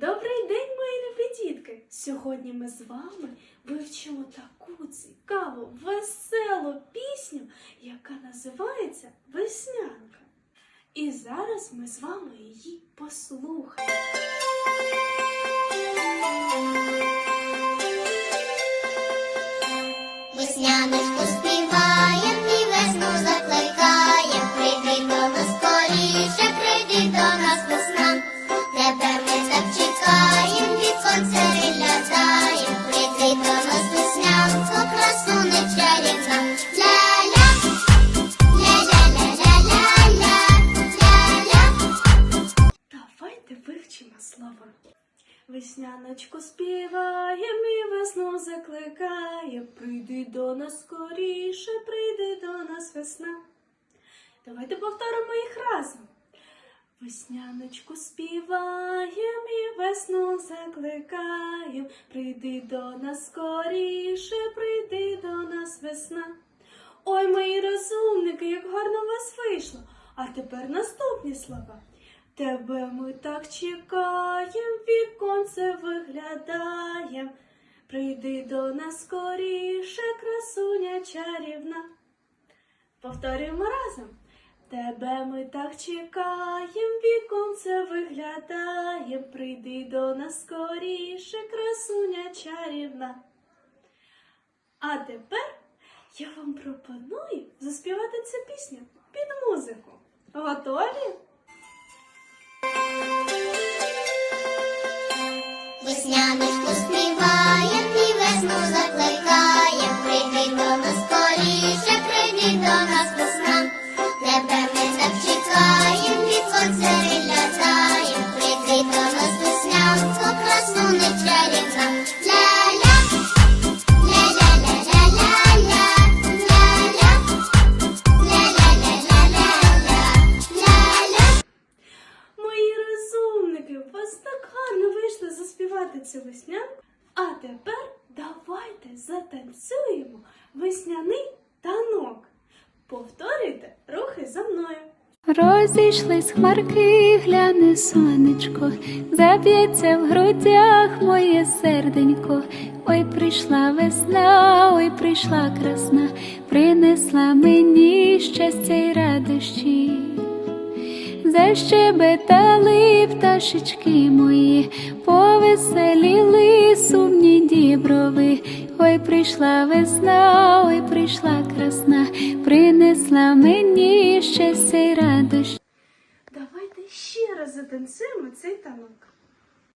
Добрий день, мої любі! Сьогодні ми з вами вивчимо таку цікаву, веселу пісню, яка називається Веснянка. І зараз ми з вами її послухаємо. Вивчимо слова. Весняночку співаєм і весну закликаєм. Прийди до нас скоріше, прийди до нас весна. Давайте повторимо їх разом. Весняночку співаєм і весну закликаєм. Прийди до нас скоріше, прийди до нас весна. Ой, мої розумники, як гарно у вас вийшло. А тепер наступні слова. Тебе ми так чекаєм, віконце виглядаєм. Прийди до нас скоріше, красуня чарівна. Повторюємо разом. Тебе ми так чекаєм, віконце виглядаєм. Прийди до нас скоріше, красуня чарівна. А тепер я вам пропоную заспівати цю пісню під музику. Готові? Весняночку заспівати цю веснянку. А тепер давайте затанцюємо весняний танок. Повторюйте рухи за мною. Розійшлись хмарки, гляне сонечко, заб'ється в грудях моє серденько. Ой, прийшла весна, ой, прийшла красна, принесла мені щастя й радощі. Защебетали пташечки мої, повеселіли сумні діброви. Ой, прийшла весна, ой, прийшла красна, принесла мені щастя й радощ. Давайте ще раз затанцюємо цей танок.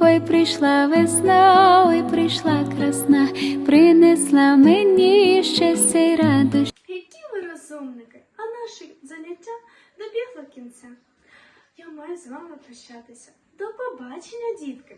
Ой, прийшла весна, ой, прийшла красна, принесла мені щастя й радощ. Які ви розумники, а наше заняття добігло кінця. Я маю з вами прощатися. До побачення, дітки!